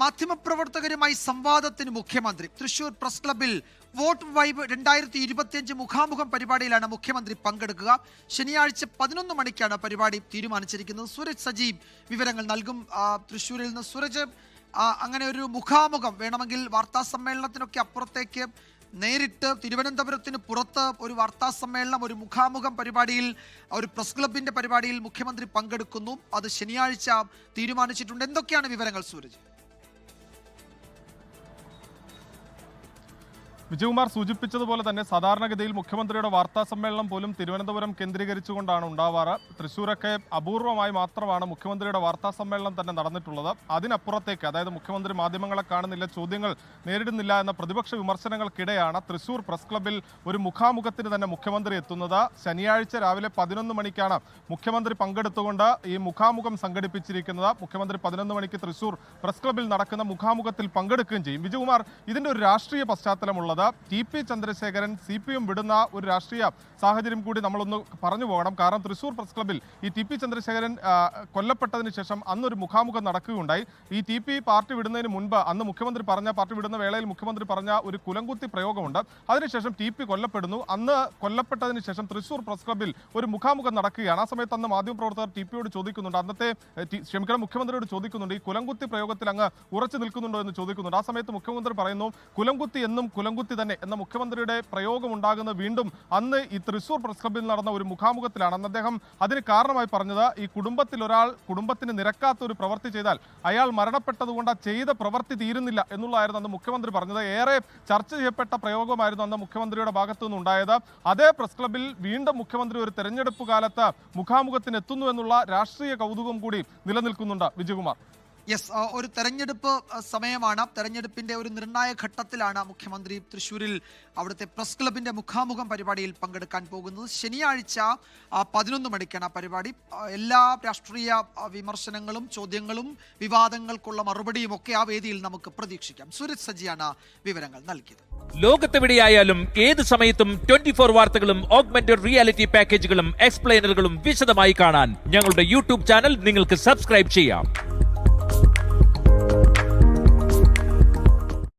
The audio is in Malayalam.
മാധ്യമപ്രവർത്തകരുമായി സംവാദത്തിന് മുഖ്യമന്ത്രി. തൃശൂർ പ്രസ് ക്ലബിൽ വോട്ട് വൈബ് രണ്ടായിരത്തി ഇരുപത്തിയഞ്ച് മുഖാമുഖം പരിപാടിയിലാണ് മുഖ്യമന്ത്രി പങ്കെടുക്കുക. ശനിയാഴ്ച പതിനൊന്ന് മണിക്കാണ് പരിപാടി തീരുമാനിച്ചിരിക്കുന്നത്. സുരജ് സജീവ് വിവരങ്ങൾ നൽകും. തൃശ്ശൂരിൽ നിന്ന് സുരജ് അങ്ങനെ ഒരു മുഖാമുഖം വേണമെങ്കിൽ വാർത്താ സമ്മേളനത്തിനൊക്കെ അപ്പുറത്തേക്ക് നേരിട്ട് തിരുവനന്തപുരത്തിന് പുറത്ത് ഒരു വാർത്താ സമ്മേളനം ഒരു മുഖാമുഖം പരിപാടിയിൽ ഒരു പ്രസ് ക്ലബിന്റെ പരിപാടിയിൽ മുഖ്യമന്ത്രി പങ്കെടുക്കുന്നു. അത് ശനിയാഴ്ച തീരുമാനിച്ചിട്ടുണ്ട്. എന്തൊക്കെയാണ് വിവരങ്ങൾ സൂരജ്? വിജയകുമാർ സൂചിപ്പിച്ചതുപോലെ തന്നെ സാധാരണഗതിയിൽ മുഖ്യമന്ത്രിയുടെ വാർത്താ സമ്മേളനം പോലും തിരുവനന്തപുരം കേന്ദ്രീകരിച്ചുകൊണ്ടാണ് ഉണ്ടാവാറ്. തൃശ്ശൂരൊക്കെ അപൂർവമായി മാത്രമാണ് മുഖ്യമന്ത്രിയുടെ വാർത്താ സമ്മേളനം തന്നെ നടന്നിട്ടുള്ളത്. അതിനപ്പുറത്തേക്ക് അതായത് മുഖ്യമന്ത്രി മാധ്യമങ്ങളെ കാണുന്നില്ല ചോദ്യങ്ങൾ നേരിടുന്നില്ല എന്ന പ്രതിപക്ഷ വിമർശനങ്ങൾക്കിടെയാണ് തൃശ്ശൂർ പ്രസ് ക്ലബിൽ ഒരു മുഖാമുഖത്തിന് തന്നെ മുഖ്യമന്ത്രി എത്തുന്നത്. ശനിയാഴ്ച രാവിലെ പതിനൊന്ന് മണിക്കാണ് മുഖ്യമന്ത്രി പങ്കെടുത്തുകൊണ്ട് ഈ മുഖാമുഖം സംഘടിപ്പിച്ചിരിക്കുന്നത്. മുഖ്യമന്ത്രി പതിനൊന്ന് മണിക്ക് തൃശ്ശൂർ പ്രസ് ക്ലബിൽ നടക്കുന്ന മുഖാമുഖത്തിൽ പങ്കെടുക്കുകയും ചെയ്യും. വിജയകുമാർ ഇതിന്റെ ഒരു രാഷ്ട്രീയ പശ്ചാത്തലമുള്ളത് T P Chandrasekharan C P M വിടുന്ന ഒരു രാഷ്ട്രീയ സാഹചര്യം കൂടി നമ്മളൊന്ന് പറഞ്ഞു പോകണം. കാരണം തൃശൂർ പ്രസ് ക്ലബ്ബിൽ ഈ ടി പി ചന്ദ്രശേഖരൻ കൊല്ലപ്പെട്ടതിന് ശേഷം അന്നൊരു മുഖാമുഖം നടക്കുകയുണ്ടായി. ഈ ടി പി പാർട്ടി വിടുന്നതിന് മുൻപ് അന്ന് മുഖ്യമന്ത്രി പറഞ്ഞ പാർട്ടി വിടുന്ന വേളയിൽ മുഖ്യമന്ത്രി പറഞ്ഞ ഒരു കുലംകുത്തി പ്രയോഗമുണ്ട്. അതിനുശേഷം ടി പി കൊല്ലപ്പെടുന്നു. അന്ന് കൊല്ലപ്പെട്ടതിന് ശേഷം തൃശൂർ പ്രസ് ക്ലബ്ബിൽ ഒരു മുഖാമുഖം നടക്കുകയാണ്. ആ സമയത്ത് അന്ന് മാധ്യമപ്രവർത്തകർ ടി പിയോട് ചോദിക്കുന്നുണ്ട്. അന്നത്തെ ക്ഷമിക്കണം മുഖ്യമന്ത്രിയോട് ചോദിക്കുന്നുണ്ട് ഈ കുലംകുത്തി പ്രയോഗത്തിൽ അങ്ങ് ഉറച്ചു നിൽക്കുന്നുണ്ടോ? എന്ന് ചോദിക്കുന്നുണ്ട്. ആ സമയത്ത് മുഖ്യമന്ത്രി പറയുന്നു കുലംകുത്തി എന്നും കുലംകുത്തി തന്നെ എന്ന മുഖ്യമന്ത്രിയുടെ പ്രയോഗം ഉണ്ടാകുന്ന വീണ്ടും അന്ന് ഈ തൃശൂർ പ്രസ് ക്ലബിൽ നടന്ന ഒരു മുഖാമുഖത്തിലാണ്. അന്ന് അദ്ദേഹം അതിന് കാരണമായി പറഞ്ഞത് ഈ കുടുംബത്തിൽ ഒരാൾ കുടുംബത്തിന് നിരക്കാത്ത ഒരു പ്രവൃത്തി ചെയ്താൽ അയാൾ മരണപ്പെട്ടതുകൊണ്ട് ചെയ്ത പ്രവൃത്തി തീരുന്നില്ല എന്നുള്ളതായിരുന്നു അന്ന് മുഖ്യമന്ത്രി പറഞ്ഞത്. ഏറെ ചർച്ച ചെയ്യപ്പെട്ട പ്രയോഗമായിരുന്നു അന്ന് മുഖ്യമന്ത്രിയുടെ ഭാഗത്തു നിന്നുണ്ടായത്. അതേ പ്രസ് ക്ലബിൽ വീണ്ടും മുഖ്യമന്ത്രി ഒരു തെരഞ്ഞെടുപ്പ് കാലത്ത് മുഖാമുഖത്തിന് എത്തുന്നു എന്നുള്ള രാഷ്ട്രീയ കൗതുകം കൂടി നിലനിൽക്കുന്നുണ്ട് വിജയകുമാർ. യെസ് ഒരു തെരഞ്ഞെടുപ്പ് സമയമാണ്. തെരഞ്ഞെടുപ്പിന്റെ ഒരു നിർണായക ഘട്ടത്തിലാണ് മുഖ്യമന്ത്രി തൃശൂരിൽ അവിടുത്തെ പ്രസ് ക്ലബിന്റെ മുഖാമുഖം പരിപാടിയിൽ പങ്കെടുക്കാൻ പോകുന്നത്. ശനിയാഴ്ച പതിനൊന്ന് മണിക്കാണ് ആ പരിപാടി. എല്ലാ രാഷ്ട്രീയ വിമർശനങ്ങളും ചോദ്യങ്ങളും വിവാദങ്ങൾക്കുള്ള മറുപടിയും ഒക്കെ ആ വേദിയിൽ നമുക്ക് പ്രതീക്ഷിക്കാം. സുരജ് സജിയാണ് വിവരങ്ങൾ നൽകിയത്. ലോകത്തെവിടെയായാലും ഏത് സമയത്തും ട്വന്റി ഫോർ വാർത്തകളും ഓഗ്മെന്റഡ് റിയാലിറ്റി പാക്കേജുകളും എക്സ്പ്ലെയിനറുകളും വിശദമായി കാണാൻ ഞങ്ങളുടെ യൂട്യൂബ് ചാനൽ നിങ്ങൾക്ക് സബ്സ്ക്രൈബ് ചെയ്യാം.